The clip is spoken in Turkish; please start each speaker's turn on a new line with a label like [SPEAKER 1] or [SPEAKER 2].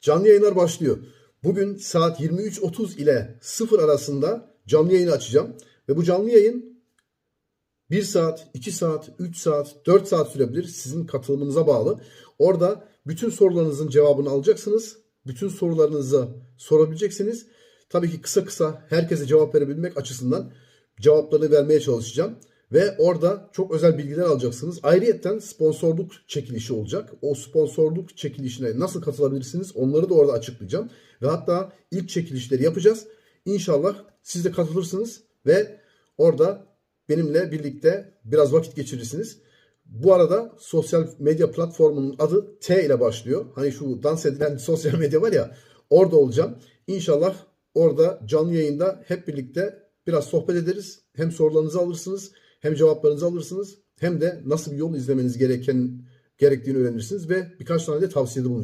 [SPEAKER 1] Canlı yayınlar başlıyor. Bugün saat 23.30 ile 0 arasında canlı yayını açacağım. Ve bu canlı yayın 1 saat, 2 saat, 3 saat, 4 saat sürebilir. Sizin katılımınıza bağlı. Orada bütün sorularınızın cevabını alacaksınız. Bütün sorularınızı sorabileceksiniz. Tabii ki kısa kısa herkese cevap verebilmek açısından cevaplarını vermeye çalışacağım. Ve orada çok özel bilgiler alacaksınız. Ayrıyeten sponsorluk çekilişi olacak. O sponsorluk çekilişine nasıl katılabilirsiniz onları da orada açıklayacağım. Ve hatta ilk çekilişleri yapacağız. İnşallah siz de katılırsınız ve orada benimle birlikte biraz vakit geçirirsiniz. Bu arada sosyal medya platformunun adı T ile başlıyor. Hani şu dans edilen sosyal medya var ya orada olacağım. İnşallah orada canlı yayında hep birlikte biraz sohbet ederiz. Hem sorularınızı alırsınız hem cevaplarınızı alırsınız hem de nasıl bir yol izlemeniz gereken gerektiğini öğrenirsiniz ve birkaç tane de tavsiyede bulunacağım.